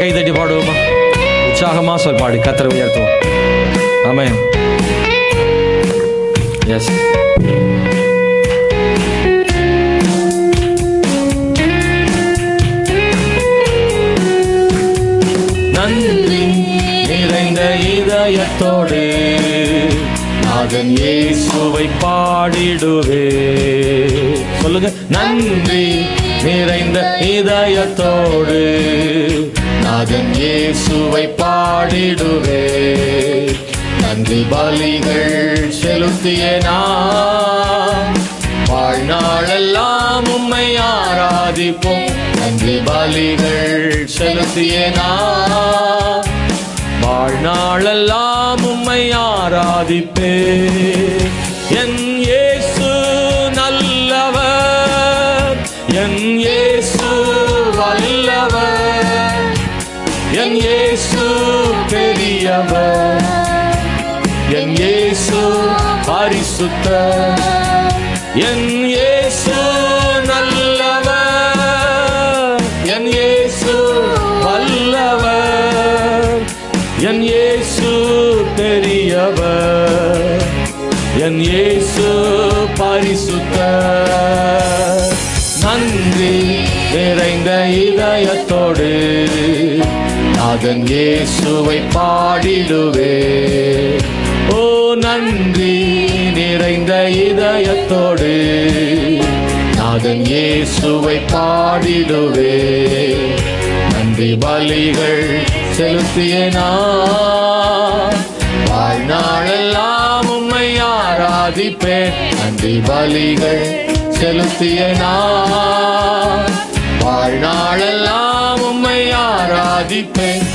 கை தட்டி பாடுவோமா? உற்சாகமா சொல் பாடி கத்திர உயர்த்துவோம். ஆமென் எஸ் நன்றி நிறைந்த இதயத்தோடு நாதன் இயேசுவை பாடிடுவே. சொல்லுங்க நன்றி நிறைந்த இதயத்தோடு அதன் இயேசுவை பாடிடுவே. நன்றி பலிகள் செலுத்திய நான் வாழ்நாளெல்லாம் உம்மை ஆராதிப்போம். நன்றி பலிகள் செலுத்திய நான் வாழ்நாளெல்லாம் உம்மை ஆராதிப்பே. என் இயேசு நல்லவர். என் இயேசு வல்லவர். என் இயேசு பெரியவர். என் இயேசு பரிசுத்த. என் இயேசு நல்லவர். என் இயேசு வல்லவர். என் இயேசு பெரியவர். என் இயேசு பரிசுத்த. நன்றி நிறைந்த இதயத்தோடு. அதன் இயேசுவை பாடிடுவே. ஓ நன்றி நிறைந்த இதயத்தோடு. நாதன் இயேசுவை பாடிடுவே. நன்றி பலிகள் செலுத்திய வாழ்நாளெல்லாம் உம்மை ஆராதிப்பேன். நன்றி பலிகள் செலுத்திய வாழ்நாளெல்லாம் ஆராதிப்பேன்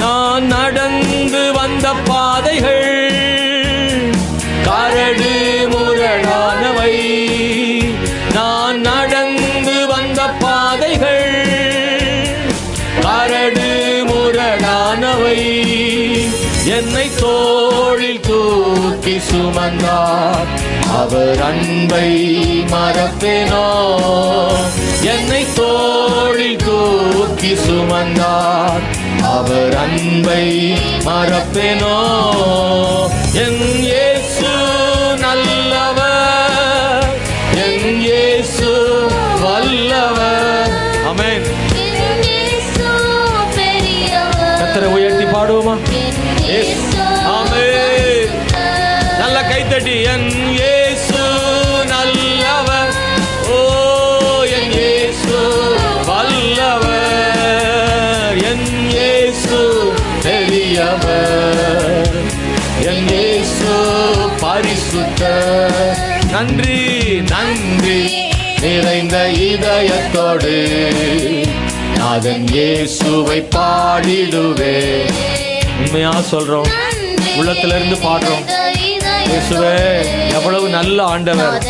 நான் நடந்து வந்த பாதைகள் கரடு முரடானவை. நான் நடந்து வந்த பாதைகள் கரடு முரடானவை. என்னை தோளில் தூக்கி சுமந்தார். அவர் அன்பை மறப்பேனோ? என்னை தோளில் தூக்கி சுமந்தார். அவர் அன்பை மறப்பேனோ? என் இயேசு நல்லவர். என் இயேசு வல்லவர். ஆமென். கத்தரை உயர்த்தி பாடுவோமா? ஆமென். நல்ல கைத்தட்டி. என் இயேசு நன்றி நன்றி. நிறைந்த இதயத்தோடு நாதன் இயேசுவை பாடிடுவே. உண்மையா சொல்றோம். உள்ளத்துல இருந்து பாடுறோம். இயேசுவே எவ்வளவு நல்ல ஆண்டவர்.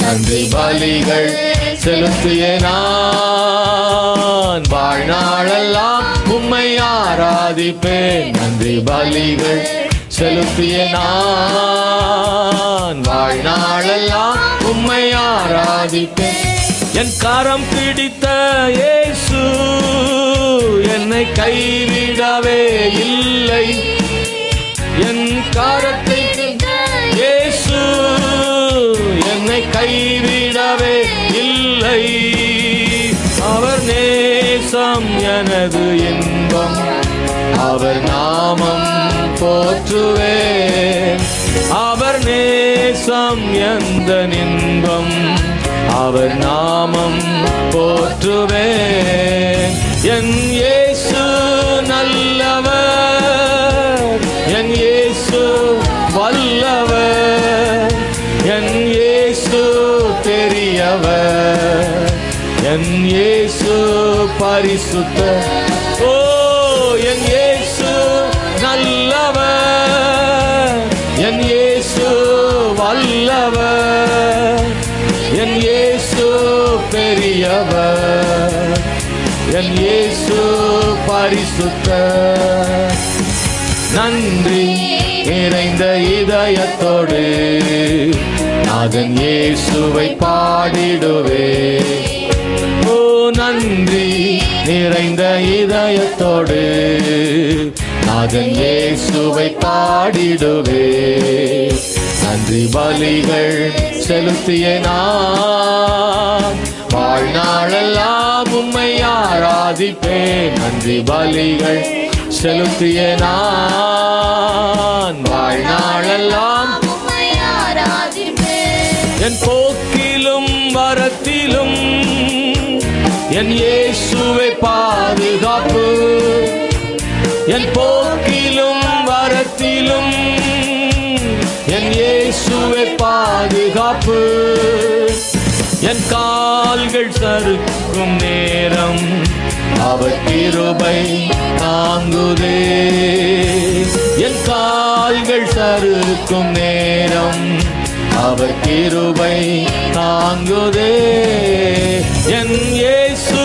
நன்றி பலிகள். செலுத்திய நான். ஆராதிப்பேன் நன்றி பலிகள் செலுத்திய நான். வாழ்நாளெல்லாம் உம்மை ஆராதிப்பேன். என் காரம் பிடித்த இயேசு என்னை கைவிடவே இல்லை. என் காரத்தை இயேசு என்னை கைவிடவே இல்லை. அவர் நேசம் எனது என் அவர் நாமம் போற்றுவேன். அவர் நேசம் எந்த நின்பம் அவர் நாமம் போற்றுவேன். என் இயேசு நல்லவர். என் இயேசு வல்லவர். என் இயேசு பெரியவர். என் இயேசு பரிசுத்த ஓ என் பெரியவர் என் இயேசு பரிசுத்த. நன்றி நிறைந்த இதயத்தோடு நாதன் இயேசுவை பாடிடுவே. ஓ நன்றி நிறைந்த இதயத்தோடு நாதன் இயேசுவை பாடிடுவே. நன்றி பலிகள் செலுத்திய நான். வாழ்நாளெல்லாம் உம்மை ஆராதிப்பேன். நன்றி பலிகள் செலுத்திய நான். வாழ்நாளெல்லாம். என் போக்கிலும் வரத்திலும் என் இயேசுவை பாதுகாப்பு. என் போக்கிலும் இயேசுவே பாதுகாப்பு. என் கால்கள் சறுக்கும் நேரம் அவர் கிருபை தாங்குதே. என் கால்கள் சறுக்கும் நேரம் அவர் கிருபை தாங்குதே. என் இயேசு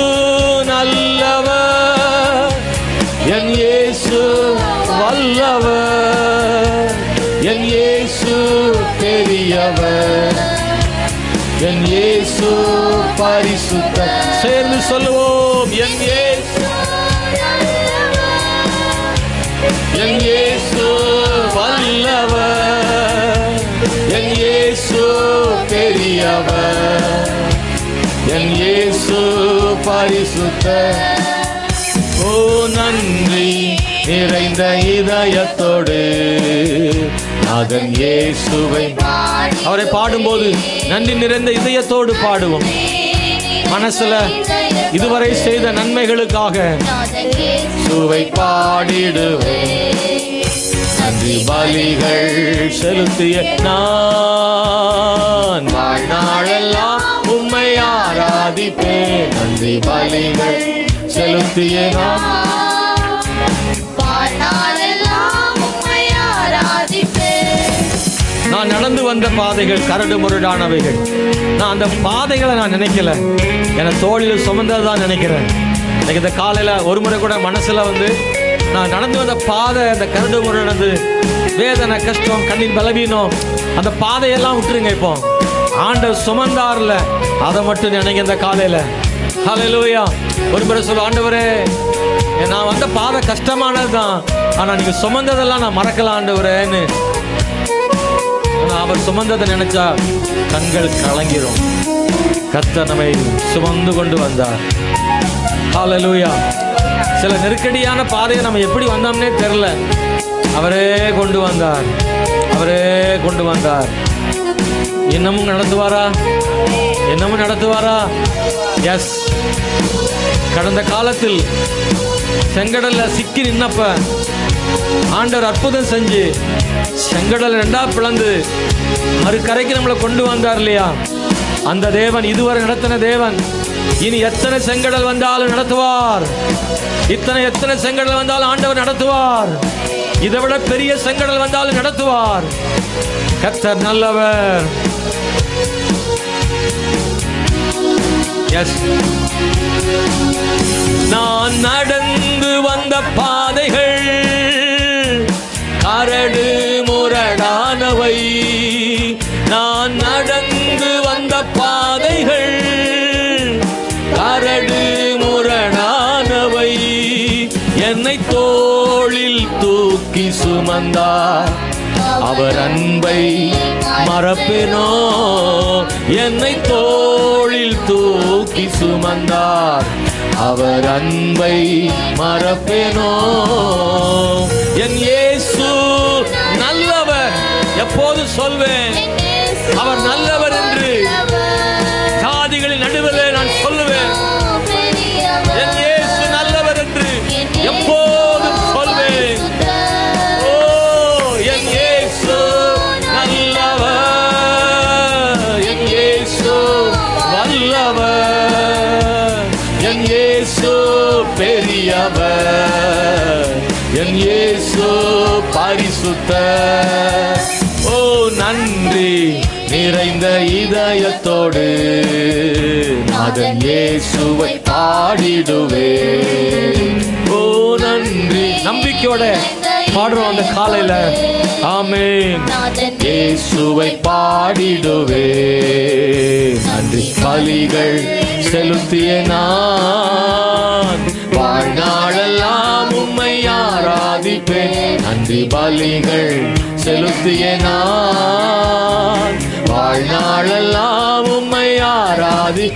நல்லவர் என் இயேசு வல்லவர் என் இயேசு பெரியவர் என் இயேசு பரிசுத்த சேர்ந்து சொல்லுவோம் என் இயேசு என் இயேசு வல்லவர் என் இயேசு பெரியவர் என் இயேசு பரிசுத்த ஓ நன்றி நிறைந்த இதயத்தோடு அதன் இயேசுவை. அவரை பாடும்போது நன்றி நிறைந்த இதயத்தோடு பாடுவோம். மனசுல இதுவரை செய்த நன்மைகளுக்காக சுவை பாடிடுவேன். நன்றி பலிகள் செலுத்திய நான். வாழ்நாளெல்லாம் உம்மை ஆராதிப்பேன். நன்றி பலிகள் செலுத்திய நான். நான் நடந்து வந்த பாதைகள் கரடு முரடானவைகள். நான் அந்த பாதைகளை நான் நினைக்கல. என தோழில் சுமந்ததான் நினைக்கிறேன். எனக்கு இந்த காலையில் ஒரு முறை கூட மனசில் வந்து நான் நடந்து வந்த பாதை அந்த கரடு முரடானது வேதனை கஷ்டம் கண்ணின் பலவீனம் அந்த பாதையெல்லாம் விட்டுருங்க இப்போ. ஆண்டவர் சுமந்தார்ல அதை மட்டும் நினைங்க இந்த காலையில். ஹalleluya ஒரு முறை சொல்ல ஆண்டவரே நான் வந்த பாதை கஷ்டமானது தான் ஆனால் நீங்கள் சுமந்ததெல்லாம் நான் மறக்கலாம் ஆண்டவரேன்னு. அவர் சுமந்ததை நினைச்சா கண்கள் கலங்கிரும். கத்த நம்மை சுமந்து கொண்டு வந்தார். ஹாலலூயா சில நெருக்கடியான பாதையை நம்ம எப்படி வந்தோம்னே தெரில. அவரே கொண்டு வந்தார். அவரே கொண்டு வந்தார். இன்னமும் நடத்துவாரா? இன்னமும் நடத்துவாரா? எஸ் கடந்த காலத்தில் செங்கடல்ல சிக்கி நின்னப்ப ஆண்டவர் அற்புதம் செஞ்சு செங்கடல் ரெண்டா பிளந்து மறுக்கரைக்கு நம்மளை கொண்டு வந்தார் இல்லையா? அந்த தேவன் இதுவரை நடத்தின தேவன். இனி எத்தனை செங்கடல் வந்தாலும் நடத்துவார்? இத்தனை எத்தனை செங்கடல் வந்தாலும் ஆண்டவர் நடத்துவார்? இதை விட பெரிய செங்கடல் வந்தாலும் நடத்துவார். கத்தர் நல்லவர். எஸ் நான் நடந்து வந்த பாதைகள் கரடு முரடானவை நான் நடந்து வந்த பாதைகள் கரடு முரடானவை என்னை தோளில் தூக்கி சுமந்தார். அவர் அன்பை மறப்பினோ? என்னை தோளில் தூக்கி சுமந்தார். அவர் அன்பை மறப்பினோ? என் ஏ எப்போது சொல்வேன்? அவர் நல்லவர் என்று. ஜாதிகளின் நான் சொல்லுவேன். என் இயேசு நல்லவர் என்று எப்போதும் சொல்வேன். ஓ என் இயேசு நல்லவர். என் இயேசு வல்லவர். என் இயேசு பெரியவர். என் இயேசு பரிசுத்தர். இதயத்தோடு அதன் இயேசுவை பாடிடுவே. ஓ நன்றி. நம்பிக்கையோட பாடுறோம் அந்த காலையில. ஆமேன். இயேசுவை பாடிடுவே. நன்றி. பலிகள் செலுத்திய நான். வாழ்நாளெல்லாம் ஆராதிப்பேன் நன்றி பலிகள் செலுத்திய நான். வாழ்நாளெல்லாம் உம்மை ஆராதிப்பேன்